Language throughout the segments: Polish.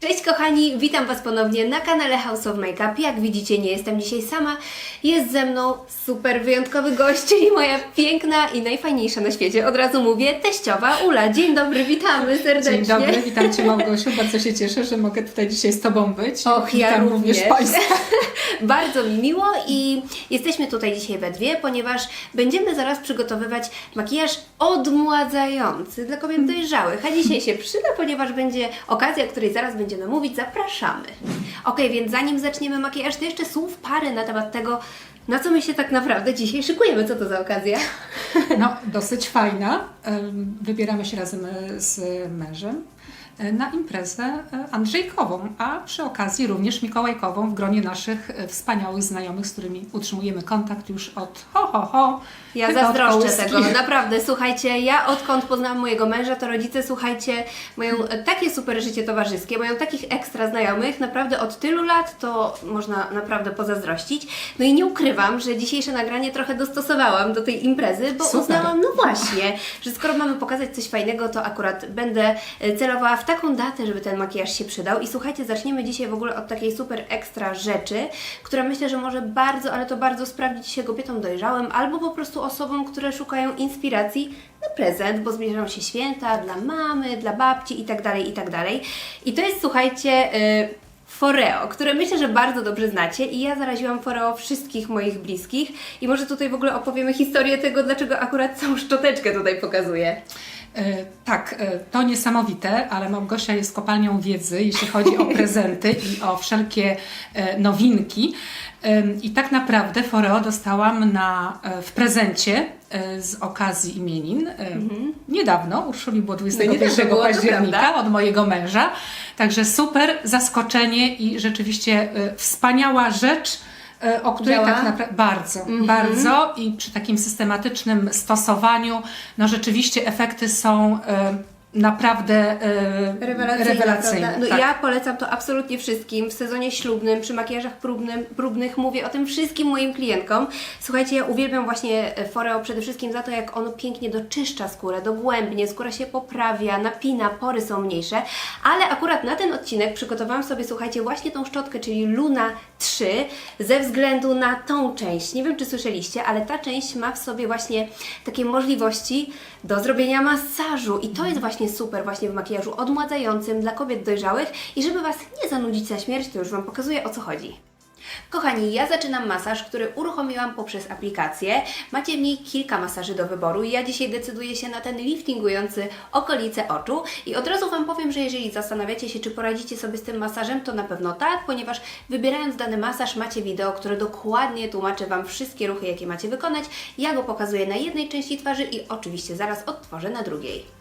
Cześć kochani, witam Was ponownie na kanale House of Makeup. Jak widzicie, nie jestem dzisiaj sama. Jest ze mną super wyjątkowy gość, czyli moja piękna i najfajniejsza na świecie, od razu mówię, teściowa Ula. Dzień dobry, witamy serdecznie. Dzień dobry, witam Cię Małgosiu. Bardzo się cieszę, że mogę tutaj dzisiaj z Tobą być. Och, ja witam również. Państwa. Bardzo mi miło i jesteśmy tutaj dzisiaj we dwie, ponieważ będziemy zaraz przygotowywać makijaż odmładzający dla kobiet dojrzałych. A dzisiaj się przyda, ponieważ będzie okazja, której zaraz będziemy mówić. Zapraszamy. Ok, więc zanim zaczniemy makijaż, to jeszcze słów parę na temat tego, na co my się tak naprawdę dzisiaj szykujemy. Co to za okazja? No, dosyć fajna. Wybieramy się razem e, z mężem na imprezę e, Andrzejkową, a przy okazji również Mikołajkową w gronie naszych e, wspaniałych znajomych, z którymi utrzymujemy kontakt już od ho, ho, ho. Ja zazdroszczę tego, naprawdę, słuchajcie, ja odkąd poznałam mojego męża, to rodzice, słuchajcie, mają e, takie super życie towarzyskie, mają takich ekstra znajomych, naprawdę od tylu lat to można naprawdę pozazdrościć. No i nie ukrywam, że dzisiejsze nagranie trochę dostosowałam do tej imprezy, bo Super. uznałam, no właśnie, że skoro mamy pokazać coś fajnego, to akurat będę celowała w taką datę, żeby ten makijaż się przydał. I słuchajcie, zaczniemy dzisiaj w ogóle od takiej super ekstra rzeczy, która myślę, że może bardzo, ale to bardzo sprawdzić się kobietom dojrzałym, albo po prostu osobom, które szukają inspiracji na prezent, bo zbliżają się święta dla mamy, dla babci i tak dalej, i tak dalej. I to jest, słuchajcie, y, Foreo, które myślę, że bardzo dobrze znacie i ja zaraziłam Foreo wszystkich moich bliskich i może tutaj w ogóle opowiemy historię tego, dlaczego akurat całą szczoteczkę tutaj pokazuję. E, Tak, e, to niesamowite, ale Małgosia jest kopalnią wiedzy, jeśli chodzi o prezenty i o wszelkie e, nowinki. I tak naprawdę Foreo dostałam na, w prezencie z okazji imienin. e, Niedawno, Urszuli było 21 Mhm. niedawno było, to października od mojego męża. Także super zaskoczenie i rzeczywiście wspaniała rzecz, o której Działa? tak naprawdę bardzo, Mhm. bardzo i przy takim systematycznym stosowaniu, no rzeczywiście efekty są e, naprawdę e, Rewelacyjna, rewelacyjne. prawda? No tak. ja polecam to absolutnie wszystkim. W sezonie ślubnym, przy makijażach próbnym, próbnych mówię o tym wszystkim moim klientkom. Słuchajcie, ja uwielbiam właśnie Foreo przede wszystkim za to, jak ono pięknie doczyszcza skórę, dogłębnie, skóra się poprawia, napina, pory są mniejsze, ale akurat na ten odcinek przygotowałam sobie, słuchajcie, właśnie tą szczotkę, czyli Luna 3, ze względu na tą część. Nie wiem, czy słyszeliście, ale ta część ma w sobie właśnie takie możliwości do zrobienia masażu i to jest właśnie super właśnie w makijażu odmładzającym dla kobiet dojrzałych i żeby Was nie zanudzić na śmierć, to już Wam pokazuję o co chodzi. Kochani, ja zaczynam masaż, który uruchomiłam poprzez aplikację. Macie w niej kilka masaży do wyboru i ja dzisiaj decyduję się na ten liftingujący okolice oczu. I od razu Wam powiem, że jeżeli zastanawiacie się, czy poradzicie sobie z tym masażem, to na pewno tak, ponieważ wybierając dany masaż macie wideo, które dokładnie tłumaczy Wam wszystkie ruchy, jakie macie wykonać. Ja go pokazuję na jednej części twarzy i oczywiście zaraz odtworzę na drugiej.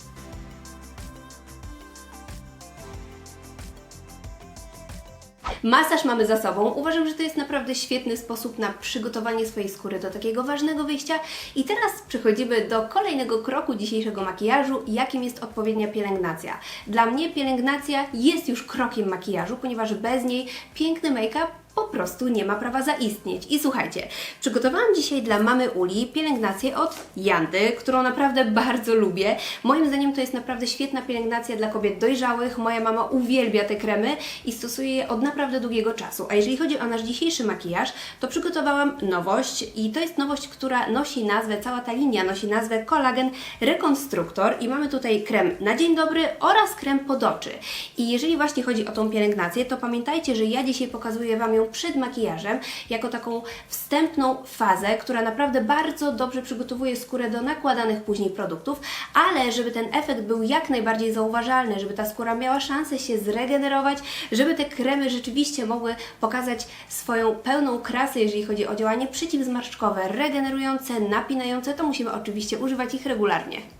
Masaż mamy za sobą. Uważam, że to jest naprawdę świetny sposób na przygotowanie swojej skóry do takiego ważnego wyjścia. I teraz przechodzimy do kolejnego kroku dzisiejszego makijażu, jakim jest odpowiednia pielęgnacja. Dla mnie pielęgnacja jest już krokiem makijażu, ponieważ bez niej piękny make-up po prostu nie ma prawa zaistnieć. I słuchajcie, przygotowałam dzisiaj dla mamy Uli pielęgnację od Jandy, którą naprawdę bardzo lubię. Moim zdaniem to jest naprawdę świetna pielęgnacja dla kobiet dojrzałych. Moja mama uwielbia te kremy i stosuje je od naprawdę długiego czasu. A jeżeli chodzi o nasz dzisiejszy makijaż, to przygotowałam nowość i to jest nowość, która nosi nazwę, cała ta linia nosi nazwę Collagen Rekonstruktor i mamy tutaj krem na dzień dobry oraz krem pod oczy. I jeżeli właśnie chodzi o tą pielęgnację, to pamiętajcie, że ja dzisiaj pokazuję Wam ją przed makijażem, jako taką wstępną fazę, która naprawdę bardzo dobrze przygotowuje skórę do nakładanych później produktów, ale żeby ten efekt był jak najbardziej zauważalny, żeby ta skóra miała szansę się zregenerować, żeby te kremy rzeczywiście mogły pokazać swoją pełną krasę, jeżeli chodzi o działanie przeciwzmarszczkowe, regenerujące, napinające, to musimy oczywiście używać ich regularnie.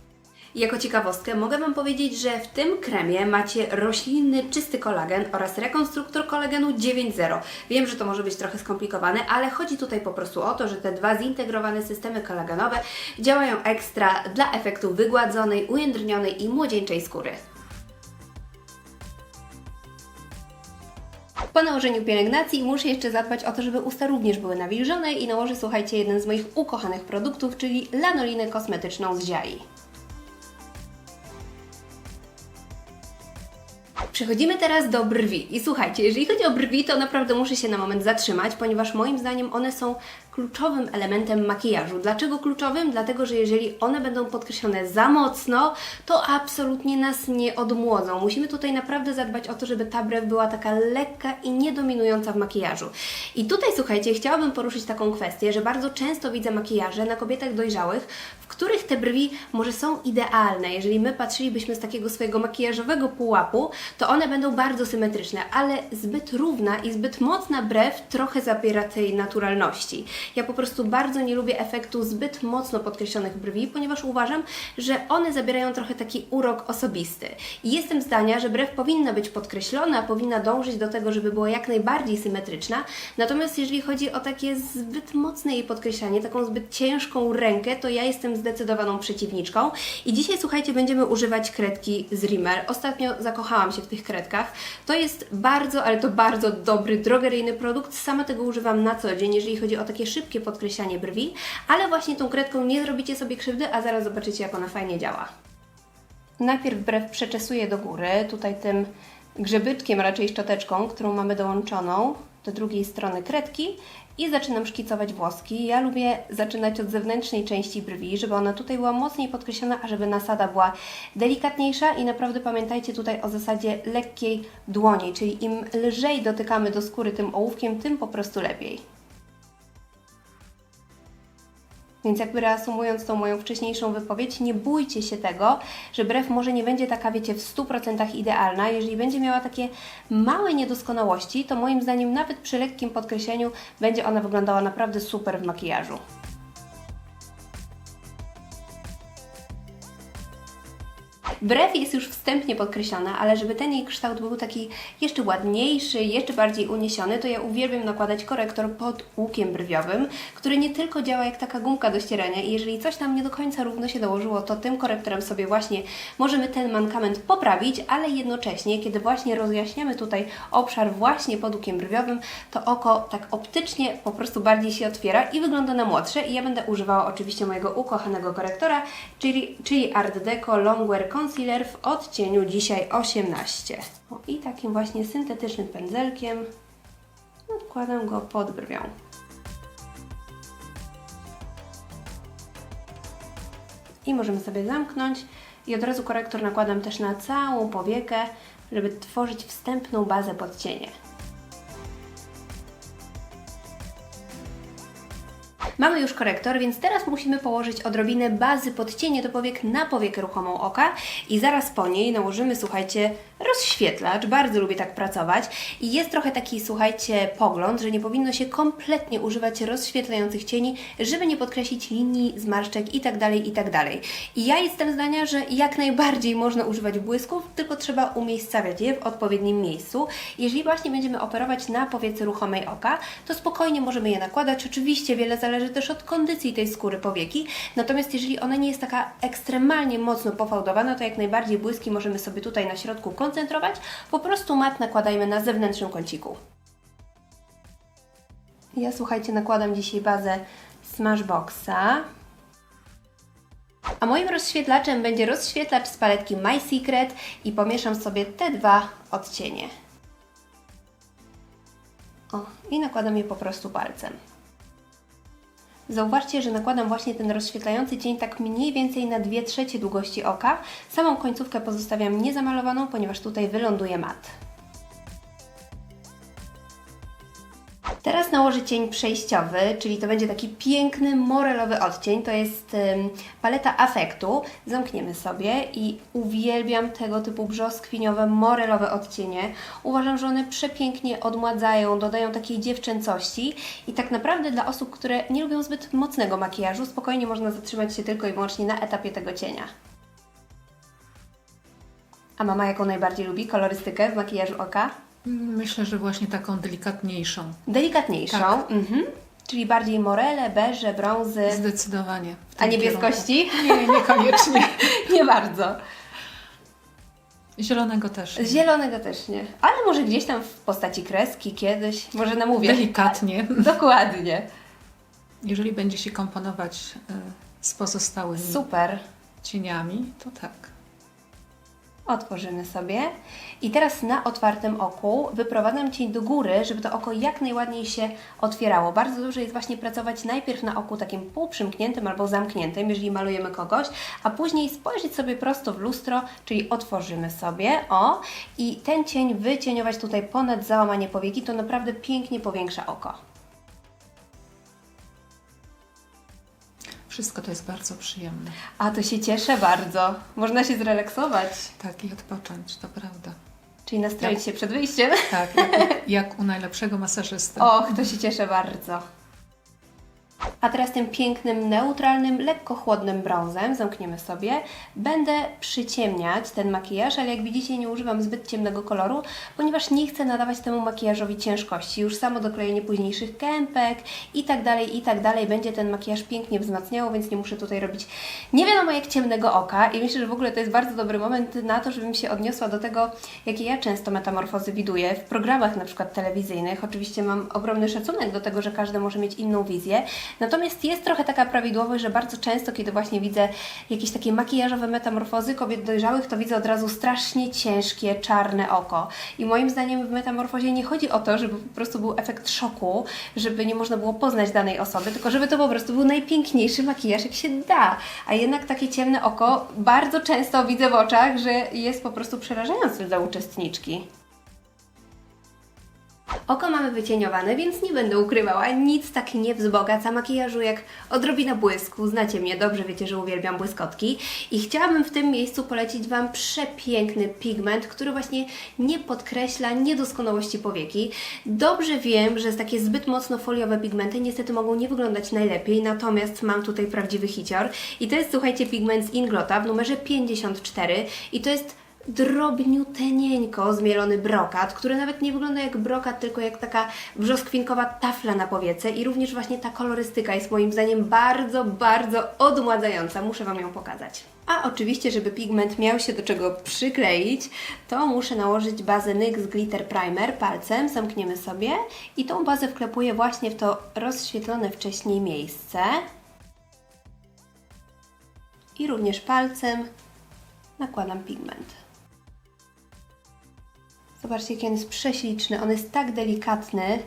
Jako ciekawostkę mogę Wam powiedzieć, że w tym kremie macie roślinny czysty kolagen oraz rekonstruktor kolagenu 9.0. Wiem, że to może być trochę skomplikowane, ale chodzi tutaj po prostu o to, że te dwa zintegrowane systemy kolagenowe działają ekstra dla efektu wygładzonej, ujędrnionej i młodzieńczej skóry. Po nałożeniu pielęgnacji muszę jeszcze zadbać o to, żeby usta również były nawilżone i nałożę, słuchajcie, jeden z moich ukochanych produktów, czyli lanolinę kosmetyczną z Ziai. Przechodzimy teraz do brwi. I słuchajcie, jeżeli chodzi o brwi, to naprawdę muszę się na moment zatrzymać, ponieważ moim zdaniem one są kluczowym elementem makijażu. Dlaczego kluczowym? Dlatego, że jeżeli one będą podkreślone za mocno, to absolutnie nas nie odmłodzą. Musimy tutaj naprawdę zadbać o to, żeby ta brew była taka lekka i niedominująca w makijażu. I tutaj, słuchajcie, chciałabym poruszyć taką kwestię, że bardzo często widzę makijaże na kobietach dojrzałych, w których te brwi może są idealne. Jeżeli my patrzylibyśmy z takiego swojego makijażowego pułapu, to one będą bardzo symetryczne, ale zbyt równa i zbyt mocna brew trochę zabiera tej naturalności. Ja po prostu bardzo nie lubię efektu zbyt mocno podkreślonych brwi, ponieważ uważam, że one zabierają trochę taki urok osobisty. I jestem zdania, że brew powinna być podkreślona, powinna dążyć do tego, żeby była jak najbardziej symetryczna. Natomiast jeżeli chodzi o takie zbyt mocne jej podkreślanie, taką zbyt ciężką rękę, to ja jestem zdecydowaną przeciwniczką. I dzisiaj, słuchajcie, będziemy używać kredki z Rimmel. Ostatnio zakochałam się w tych kredkach. To jest bardzo, ale to bardzo dobry, drogeryjny produkt. Sama tego używam na co dzień, jeżeli chodzi o takie szybkie podkreślanie brwi, ale właśnie tą kredką nie zrobicie sobie krzywdy, a zaraz zobaczycie, jak ona fajnie działa. Najpierw brew przeczesuję do góry, tutaj tym grzebyczkiem, raczej szczoteczką, którą mamy dołączoną do drugiej strony kredki i zaczynam szkicować włoski. Ja lubię zaczynać od zewnętrznej części brwi, żeby ona tutaj była mocniej podkreślona, a żeby nasada była delikatniejsza i naprawdę pamiętajcie tutaj o zasadzie lekkiej dłoni, czyli im lżej dotykamy do skóry tym ołówkiem, tym po prostu lepiej. Więc jakby reasumując tą moją wcześniejszą wypowiedź, nie bójcie się tego, że brew może nie będzie taka, wiecie, w 100% idealna. Jeżeli będzie miała takie małe niedoskonałości, to moim zdaniem nawet przy lekkim podkreśleniu będzie ona wyglądała naprawdę super w makijażu. Brew jest już wstępnie podkreślona, ale żeby ten jej kształt był taki jeszcze ładniejszy, jeszcze bardziej uniesiony, to ja uwielbiam nakładać korektor pod łukiem brwiowym, który nie tylko działa jak taka gumka do ścierania i jeżeli coś nam nie do końca równo się dołożyło, to tym korektorem sobie właśnie możemy ten mankament poprawić, ale jednocześnie, kiedy właśnie rozjaśniamy tutaj obszar właśnie pod łukiem brwiowym, to oko tak optycznie po prostu bardziej się otwiera i wygląda na młodsze. I ja będę używała oczywiście mojego ukochanego korektora, czyli, czyli Art Deco Longwear Concealer w odcieniu dzisiaj 18. O, I takim właśnie syntetycznym pędzelkiem nakładam go pod brwią. I możemy sobie zamknąć i od razu korektor nakładam też na całą powiekę, żeby tworzyć wstępną bazę pod cienie. Mamy już korektor, więc teraz musimy położyć odrobinę bazy pod cienie do powiek na powiekę ruchomą oka i zaraz po niej nałożymy, słuchajcie, rozświetlacz. Bardzo lubię tak pracować i jest trochę taki, słuchajcie, pogląd, że nie powinno się kompletnie używać rozświetlających cieni, żeby nie podkreślić linii, zmarszczek itd., itd. I ja jestem zdania, że jak najbardziej można używać błysków, tylko trzeba umiejscawiać je w odpowiednim miejscu. Jeżeli właśnie będziemy operować na powiece ruchomej oka, to spokojnie możemy je nakładać. Oczywiście wiele zależy też od kondycji tej skóry powieki, natomiast jeżeli ona nie jest taka ekstremalnie mocno pofałdowana, to jak najbardziej błyski możemy sobie tutaj na środku koncentrować. Po prostu mat nakładajmy na zewnętrznym kąciku. Ja słuchajcie, nakładam dzisiaj bazę Smashboxa. A moim rozświetlaczem będzie rozświetlacz z paletki My Secret i pomieszam sobie te dwa odcienie. O, i nakładam je po prostu palcem. Zauważcie, że nakładam właśnie ten rozświetlający cień tak mniej więcej na 2 trzecie długości oka. Samą końcówkę pozostawiam niezamalowaną, ponieważ tutaj wyląduje mat. Teraz nałożę cień przejściowy, czyli to będzie taki piękny, morelowy odcień. To jest ym, paleta afektu. Zamkniemy sobie i uwielbiam tego typu brzoskwiniowe, morelowe odcienie. Uważam, że one przepięknie odmładzają, dodają takiej dziewczęcości i tak naprawdę dla osób, które nie lubią zbyt mocnego makijażu, spokojnie można zatrzymać się tylko i wyłącznie na etapie tego cienia. A mama jaką najbardziej lubi kolorystykę w makijażu oka? Myślę, że właśnie taką delikatniejszą. Delikatniejszą, Tak. mhm. czyli bardziej morele, beże, brązy. Zdecydowanie. A niebieskości? kierunku. Nie, niekoniecznie. nie bardzo. Zielonego też. nie. Zielonego też nie. Ale może gdzieś tam w postaci kreski kiedyś. Może namówię. Delikatnie. Dokładnie. Jeżeli będzie się komponować y, z pozostałymi Super. cieniami, to tak. Otworzymy sobie. I teraz na otwartym oku wyprowadzam cień do góry, żeby to oko jak najładniej się otwierało. Bardzo dobrze jest właśnie pracować najpierw na oku takim półprzymkniętym albo zamkniętym, jeżeli malujemy kogoś, a później spojrzeć sobie prosto w lustro, czyli otworzymy sobie, o, i ten cień wycieniować tutaj ponad załamanie powieki, to naprawdę pięknie powiększa oko. Wszystko to jest bardzo przyjemne. A to się cieszę bardzo. Można się zrelaksować, Tak, i odpocząć, to prawda. czyli nastroić się przed wyjściem. Tak, jak, jak u najlepszego masażysty. Och, to się cieszę bardzo. A teraz tym pięknym, neutralnym, lekko chłodnym brązem, zamkniemy sobie, będę przyciemniać ten makijaż, ale jak widzicie nie używam zbyt ciemnego koloru, ponieważ nie chcę nadawać temu makijażowi ciężkości. Już samo doklejenie późniejszych kępek i tak dalej, i tak dalej będzie ten makijaż pięknie wzmacniało, więc nie muszę tutaj robić nie wiadomo jak ciemnego oka i myślę, że w ogóle to jest bardzo dobry moment na to, żebym się odniosła do tego, jakie ja często metamorfozy widuję w programach na przykład telewizyjnych. Oczywiście mam ogromny szacunek do tego, że każdy może mieć inną wizję, natomiast jest trochę taka prawidłowość, że bardzo często, kiedy właśnie widzę jakieś takie makijażowe metamorfozy kobiet dojrzałych, to widzę od razu strasznie ciężkie, czarne oko. I moim zdaniem w metamorfozie nie chodzi o to, żeby po prostu był efekt szoku, żeby nie można było poznać danej osoby, tylko żeby to po prostu był najpiękniejszy makijaż, jak się da. A jednak takie ciemne oko bardzo często widzę w oczach, że jest po prostu przerażające dla uczestniczki. Oko mamy wycieniowane, więc nie będę ukrywała, nic tak nie wzbogaca makijażu jak odrobina błysku. Znacie mnie, dobrze wiecie, że uwielbiam błyskotki. I chciałabym w tym miejscu polecić Wam przepiękny pigment, który właśnie nie podkreśla niedoskonałości powieki. Dobrze wiem, że takie zbyt mocno foliowe pigmenty niestety mogą nie wyglądać najlepiej, natomiast mam tutaj prawdziwy hicior. I to jest, słuchajcie, pigment z Inglota w numerze 54 i to jest drobniutenieńko zmielony brokat, który nawet nie wygląda jak brokat, tylko jak taka brzoskwinkowa tafla na powiece i również właśnie ta kolorystyka jest moim zdaniem bardzo, bardzo odmładzająca. Muszę Wam ją pokazać. A oczywiście, żeby pigment miał się do czego przykleić, to muszę nałożyć bazę NYX Glitter Primer palcem, zamkniemy sobie i tą bazę wklepuję właśnie w to rozświetlone wcześniej miejsce. I również palcem nakładam pigment. Zobaczcie, jaki on jest prześliczny. On jest tak delikatny.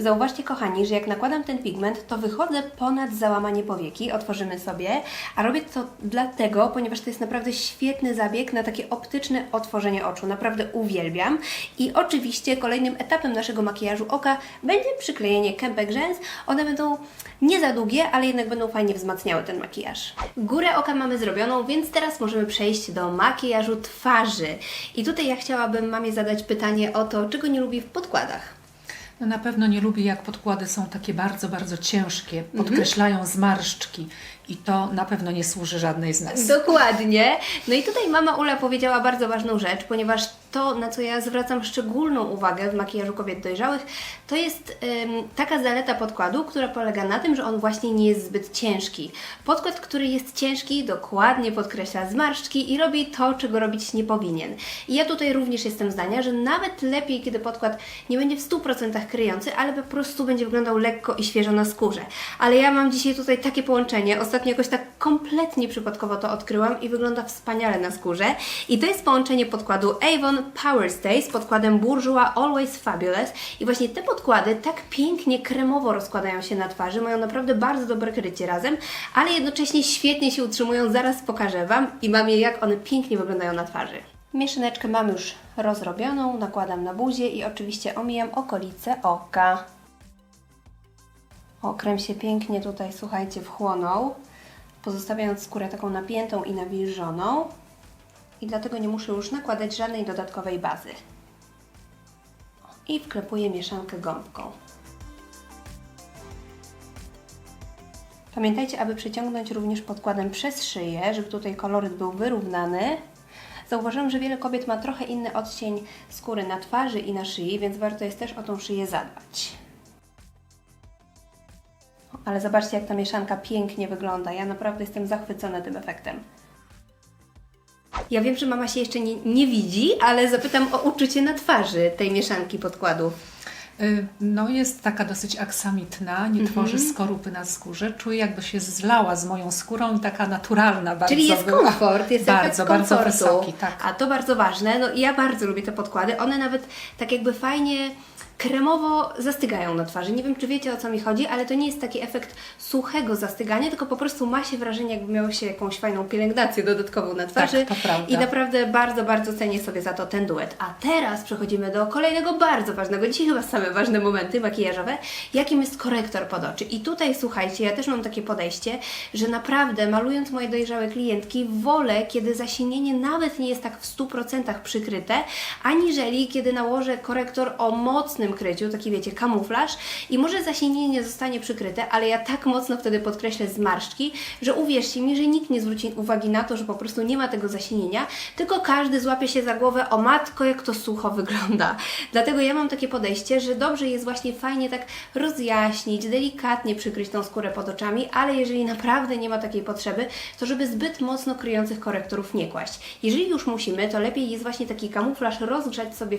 Zauważcie, kochani, że jak nakładam ten pigment, to wychodzę ponad załamanie powieki, otworzymy sobie, a robię to dlatego, ponieważ to jest naprawdę świetny zabieg na takie optyczne otworzenie oczu. Naprawdę uwielbiam. I oczywiście kolejnym etapem naszego makijażu oka będzie przyklejenie kępek rzęs. One będą nie za długie, ale jednak będą fajnie wzmacniały ten makijaż. Górę oka mamy zrobioną, więc teraz możemy przejść do makijażu twarzy. I tutaj ja chciałabym mamie zadać pytanie o to, czego nie lubi w podkładach. Na pewno nie lubię, jak podkłady są takie bardzo, bardzo ciężkie, podkreślają zmarszczki i to na pewno nie służy żadnej z nas. Dokładnie. No i tutaj mama Ula powiedziała bardzo ważną rzecz, ponieważ to, na co ja zwracam szczególną uwagę w makijażu kobiet dojrzałych, to jest ym, taka zaleta podkładu, która polega na tym, że on właśnie nie jest zbyt ciężki. Podkład, który jest ciężki, dokładnie podkreśla zmarszczki i robi to, czego robić nie powinien. I ja tutaj również jestem zdania, że nawet lepiej, kiedy podkład nie będzie w 100% kryjący, ale po prostu będzie wyglądał lekko i świeżo na skórze. Ale ja mam dzisiaj tutaj takie połączenie. Ostatnio jakoś tak kompletnie przypadkowo to odkryłam i wygląda wspaniale na skórze. I to jest połączenie podkładu Avon Power Stay z podkładem Bourjois Always Fabulous. I właśnie te podkłady tak pięknie kremowo rozkładają się na twarzy, mają naprawdę bardzo dobre krycie razem, ale jednocześnie świetnie się utrzymują. Zaraz pokażę Wam i mam je, jak one pięknie wyglądają na twarzy. Mieszaneczkę mam już rozrobioną, nakładam na buzię i oczywiście omijam okolice oka. Krem się pięknie tutaj, słuchajcie, wchłonął, pozostawiając skórę taką napiętą i nawilżoną. I dlatego nie muszę już nakładać żadnej dodatkowej bazy. I wklepuję mieszankę gąbką. Pamiętajcie, aby przyciągnąć również podkładem przez szyję, żeby tutaj koloryt był wyrównany. Zauważyłam, że wiele kobiet ma trochę inny odcień skóry na twarzy i na szyi, więc warto jest też o tą szyję zadbać. Ale zobaczcie, jak ta mieszanka pięknie wygląda. Ja naprawdę jestem zachwycona tym efektem. Ja wiem, że mama się jeszcze nie, nie widzi, ale zapytam o uczucie na twarzy tej mieszanki podkładów. Y, No jest taka dosyć aksamitna, nie Mhm. tworzy skorupy na skórze. Czuję jakby się zlała z moją skórą i taka naturalna bardzo Czyli jest była. komfort, jest bardzo, efekt bardzo wysoki, tak. A to bardzo ważne. No i ja bardzo lubię te podkłady. One nawet tak jakby fajnie kremowo zastygają na twarzy. Nie wiem, czy wiecie o co mi chodzi, ale to nie jest taki efekt suchego zastygania, tylko po prostu ma się wrażenie, jakby miało się jakąś fajną pielęgnację dodatkową na twarzy. to prawda. I naprawdę bardzo, bardzo cenię sobie za to ten duet. A teraz przechodzimy do kolejnego bardzo ważnego, dzisiaj chyba same ważne momenty makijażowe, jakim jest korektor pod oczy. I tutaj słuchajcie, ja też mam takie podejście, że naprawdę malując moje dojrzałe klientki, wolę, kiedy zasienienie nawet nie jest tak w 100% przykryte, aniżeli kiedy nałożę korektor o mocnym kryciu, taki wiecie, kamuflaż i może zasienienie nie zostanie przykryte, ale ja tak mocno wtedy podkreślę zmarszczki, że uwierzcie mi, że nikt nie zwróci uwagi na to, że po prostu nie ma tego zasienienia, tylko każdy złapie się za głowę, o matko, jak to sucho wygląda. Dlatego ja mam takie podejście, że dobrze jest właśnie fajnie tak rozjaśnić, delikatnie przykryć tą skórę pod oczami, ale jeżeli naprawdę nie ma takiej potrzeby, to żeby zbyt mocno kryjących korektorów nie kłaść. Jeżeli już musimy, to lepiej jest właśnie taki kamuflaż rozgrzać sobie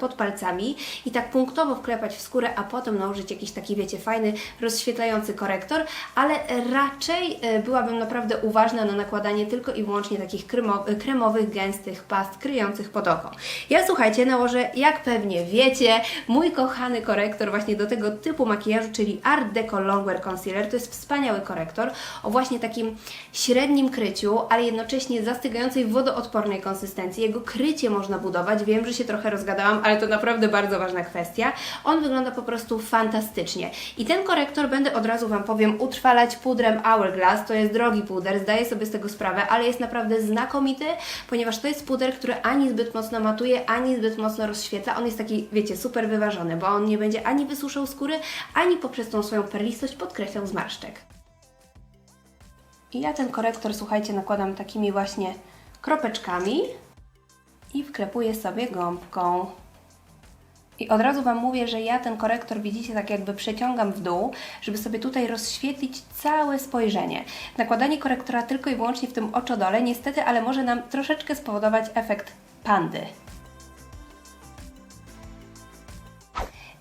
pod palcami i tak punktowo wklepać w skórę, a potem nałożyć jakiś taki, wiecie, fajny, rozświetlający korektor, ale raczej e, byłabym naprawdę uważna na nakładanie tylko i wyłącznie takich e, kremowych, gęstych past kryjących pod oko. Ja słuchajcie, nałożę, jak pewnie wiecie, mój kochany korektor właśnie do tego typu makijażu, czyli Art Deco Longwear Concealer. To jest wspaniały korektor o właśnie takim średnim kryciu, ale jednocześnie zastygającej wodoodpornej konsystencji. Jego krycie można budować. Wiem, że się trochę rozgadałam, ale to naprawdę bardzo ważna kwestia. On wygląda po prostu fantastycznie. I ten korektor będę od razu Wam powiem utrwalać pudrem Hourglass. To jest drogi puder, zdaję sobie z tego sprawę, ale jest naprawdę znakomity, ponieważ to jest puder, który ani zbyt mocno matuje, ani zbyt mocno rozświetla. On jest taki, wiecie, super wyważony, bo on nie będzie ani wysuszał skóry, ani poprzez tą swoją perlistość podkreślał zmarszczek. I ja ten korektor, słuchajcie, nakładam takimi właśnie kropeczkami i wklepuję sobie gąbką. I od razu Wam mówię, że ja ten korektor, widzicie, tak jakby przeciągam w dół, żeby sobie tutaj rozświetlić całe spojrzenie. Nakładanie korektora tylko i wyłącznie w tym oczodole, niestety, ale może nam troszeczkę spowodować efekt pandy.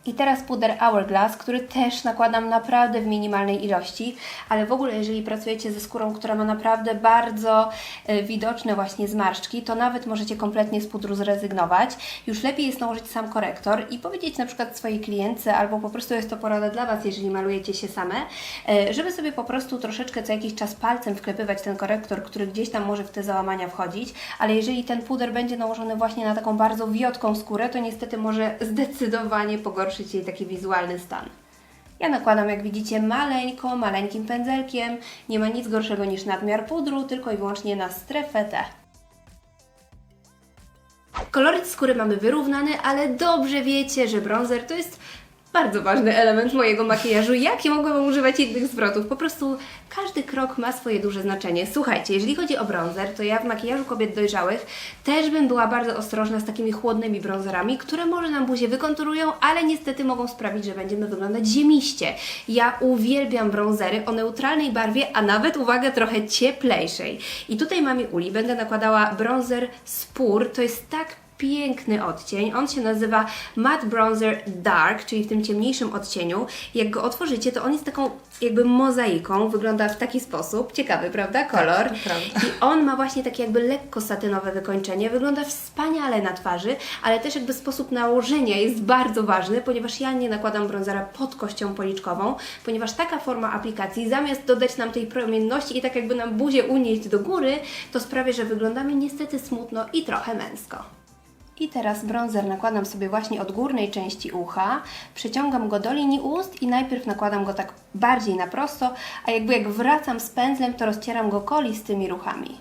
I teraz puder Hourglass, który też nakładam naprawdę w minimalnej ilości, ale w ogóle jeżeli pracujecie ze skórą, która ma naprawdę bardzo e, widoczne właśnie zmarszczki, to nawet możecie kompletnie z pudru zrezygnować. Już lepiej jest nałożyć sam korektor i powiedzieć na przykład swojej klientce, albo po prostu jest to porada dla Was, jeżeli malujecie się same, e, żeby sobie po prostu troszeczkę co jakiś czas palcem wklepywać ten korektor, który gdzieś tam może w te załamania wchodzić, ale jeżeli ten puder będzie nałożony właśnie na taką bardzo wiotką skórę, to niestety może zdecydowanie pogorszyć jej taki wizualny stan. Ja nakładam, jak widzicie, maleńko, maleńkim pędzelkiem. Nie ma nic gorszego niż nadmiar pudru, tylko i wyłącznie na strefę T. Koloryt skóry mamy wyrównany, ale dobrze wiecie, że bronzer to jest bardzo ważny element mojego makijażu. Jak ja mogłabym używać innych zwrotów? Po prostu każdy krok ma swoje duże znaczenie. Słuchajcie, jeżeli chodzi o bronzer, to ja w makijażu kobiet dojrzałych też bym była bardzo ostrożna z takimi chłodnymi bronzerami, które może nam buzię wykonturują, ale niestety mogą sprawić, że będziemy wyglądać ziemiście. Ja uwielbiam bronzery o neutralnej barwie, a nawet, uwaga, trochę cieplejszej. I tutaj mamy Uli, będę nakładała bronzer Spur, to jest tak piękny odcień. On się nazywa Matte Bronzer Dark, czyli w tym ciemniejszym odcieniu. Jak go otworzycie, to on jest taką jakby mozaiką. Wygląda w taki sposób. Ciekawy, prawda? Kolor. Tak, prawda. I on ma właśnie takie jakby lekko satynowe wykończenie. Wygląda wspaniale na twarzy, ale też jakby sposób nałożenia jest bardzo ważny, ponieważ ja nie nakładam bronzera pod kością policzkową, ponieważ taka forma aplikacji zamiast dodać nam tej promienności i tak jakby nam buzię unieść do góry, to sprawia, że wyglądamy niestety smutno i trochę męsko. I teraz bronzer nakładam sobie właśnie od górnej części ucha, przeciągam go do linii ust i najpierw nakładam go tak bardziej na prosto, a jakby jak wracam z pędzlem, to rozcieram go kolistymi ruchami.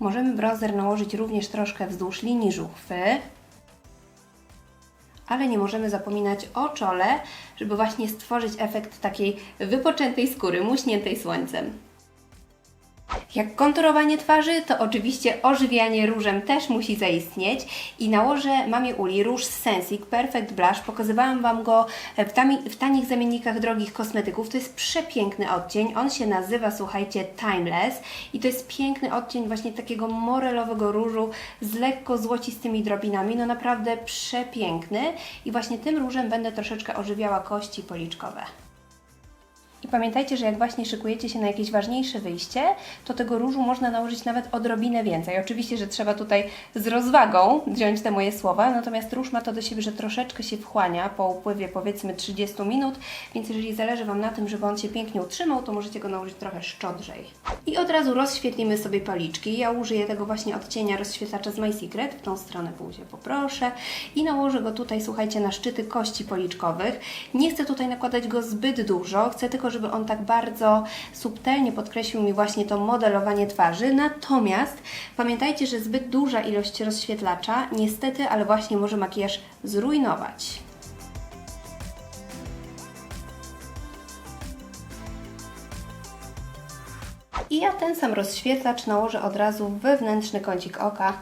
Możemy bronzer nałożyć również troszkę wzdłuż linii żuchwy, ale nie możemy zapominać o czole, żeby właśnie stworzyć efekt takiej wypoczętej skóry, muśniętej słońcem. Jak konturowanie twarzy, to oczywiście ożywianie różem też musi zaistnieć i nałożę mamie Uli róż z Sensic Perfect Blush. Pokazywałam Wam go w, w tanich zamiennikach drogich kosmetyków. To jest przepiękny odcień. On się nazywa, słuchajcie, Timeless i to jest piękny odcień właśnie takiego morelowego różu z lekko złocistymi drobinami. No naprawdę przepiękny i właśnie tym różem będę troszeczkę ożywiała kości policzkowe. I pamiętajcie, że jak właśnie szykujecie się na jakieś ważniejsze wyjście, to tego różu można nałożyć nawet odrobinę więcej. Oczywiście, że trzeba tutaj z rozwagą wziąć te moje słowa, natomiast róż ma to do siebie, że troszeczkę się wchłania po upływie powiedzmy 30 minut, więc jeżeli zależy Wam na tym, żeby on się pięknie utrzymał, to możecie go nałożyć trochę szczodrzej. I od razu rozświetlimy sobie policzki. Ja użyję tego właśnie odcienia rozświetlacza z My Secret, w tą stronę pójdzie poproszę i nałożę go tutaj, słuchajcie, na szczyty kości policzkowych. Nie chcę tutaj nakładać go zbyt dużo, chcę tylko, żeby on tak bardzo subtelnie podkreślił mi właśnie to modelowanie twarzy. Natomiast pamiętajcie, że zbyt duża ilość rozświetlacza niestety, ale właśnie może makijaż zrujnować. I ja ten sam rozświetlacz nałożę od razu w wewnętrzny kącik oka,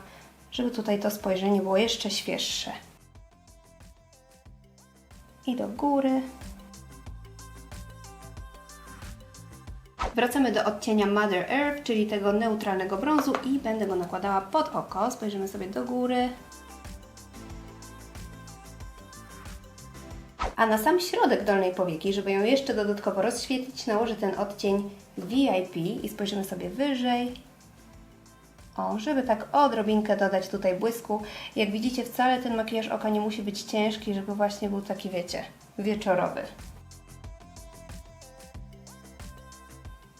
żeby tutaj to spojrzenie było jeszcze świeższe. I do góry. Wracamy do odcienia Mother Earth, czyli tego neutralnego brązu i będę go nakładała pod oko. Spojrzymy sobie do góry. A na sam środek dolnej powieki, żeby ją jeszcze dodatkowo rozświetlić, nałożę ten odcień VIP i spojrzymy sobie wyżej. O, żeby tak odrobinkę dodać tutaj błysku. Jak widzicie, wcale ten makijaż oka nie musi być ciężki, żeby właśnie był taki, wiecie, wieczorowy.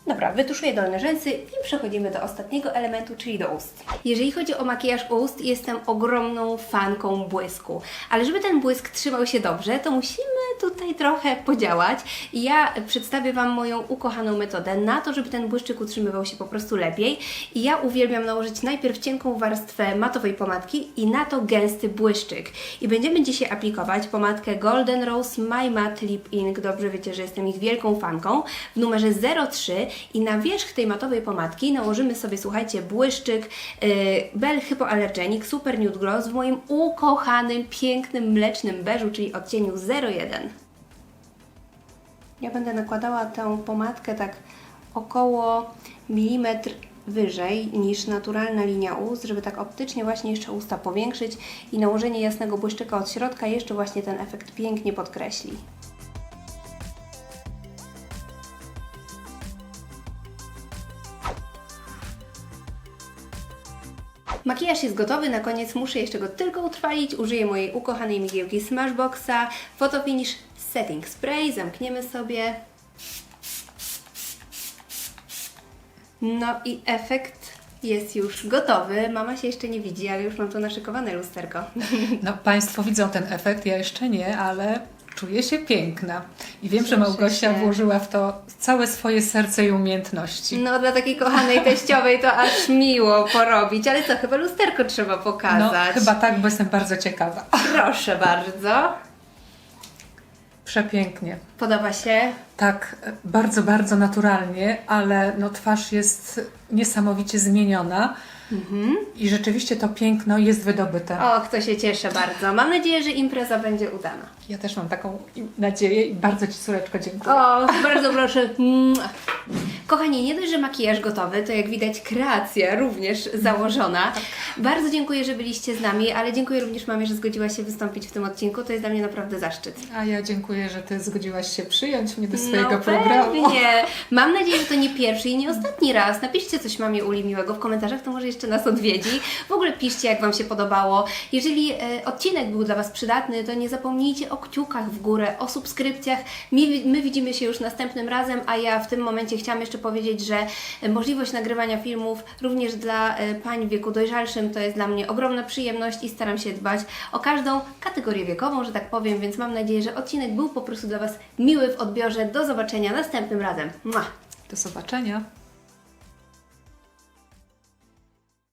Dobra, wytuszuję dolne rzęsy i przechodzimy do ostatniego elementu, czyli do ust. Jeżeli chodzi o makijaż ust, jestem ogromną fanką błysku. Ale żeby ten błysk trzymał się dobrze, to musimy tutaj trochę podziałać. Ja przedstawię Wam moją ukochaną metodę na to, żeby ten błyszczyk utrzymywał się po prostu lepiej. I ja uwielbiam nałożyć najpierw cienką warstwę matowej pomadki i na to gęsty błyszczyk. I będziemy dzisiaj aplikować pomadkę Golden Rose My Matte Lip Ink. Dobrze wiecie, że jestem ich wielką fanką. W numerze 03 i na wierzch tej matowej pomadki nałożymy sobie, słuchajcie, błyszczyk yy, Bell Hypoallergenic Super Nude Gloss w moim ukochanym, pięknym, mlecznym beżu, czyli odcieniu 01. Ja będę nakładała tę pomadkę tak około milimetr wyżej niż naturalna linia ust, żeby tak optycznie właśnie jeszcze usta powiększyć i nałożenie jasnego błyszczyka od środka jeszcze właśnie ten efekt pięknie podkreśli. Makijaż jest gotowy, na koniec muszę jeszcze go tylko utrwalić. Użyję mojej ukochanej migiełki Smashboxa, Photo Finish Setting Spray, zamkniemy sobie. No i efekt jest już gotowy. Mama się jeszcze nie widzi, ale już mam tu naszykowane lusterko. No, Państwo widzą ten efekt, ja jeszcze nie, ale czuję się piękna. I wiem, że Cieszę Małgosia się. włożyła w to całe swoje serce i umiejętności. No dla takiej kochanej teściowej to aż miło porobić, ale co, chyba lusterko trzeba No, pokazać. chyba tak, bo jestem bardzo ciekawa. Proszę bardzo. Przepięknie. Podoba się? Tak, bardzo, bardzo naturalnie, ale no, twarz jest niesamowicie zmieniona Mhm. i rzeczywiście to piękno jest wydobyte. Och, to się cieszę bardzo. Mam nadzieję, że impreza będzie udana. Ja też mam taką nadzieję i bardzo Ci, córeczko, dziękuję. O, bardzo proszę. Kochani, nie dość, że makijaż gotowy, to jak widać kreacja również założona. Bardzo dziękuję, że byliście z nami, ale dziękuję również mamie, że zgodziła się wystąpić w tym odcinku. To jest dla mnie naprawdę zaszczyt. A ja dziękuję, że Ty zgodziłaś się przyjąć mnie do swojego no programu. pewnie. Mam nadzieję, że to nie pierwszy i nie ostatni raz. Napiszcie coś mamie Uli miłego w komentarzach, to może jeszcze nas odwiedzi. W ogóle piszcie, jak Wam się podobało. Jeżeli e, odcinek był dla Was przydatny, to nie zapomnijcie o kciukach w górę, o subskrypcjach. My, my widzimy się już następnym razem, a ja w tym momencie chciałam jeszcze powiedzieć, że e, możliwość nagrywania filmów również dla e, pań w wieku dojrzalszym to jest dla mnie ogromna przyjemność i staram się dbać o każdą kategorię wiekową, że tak powiem, więc mam nadzieję, że odcinek był po prostu dla Was miły w odbiorze. Do zobaczenia następnym razem. Mua. Do zobaczenia.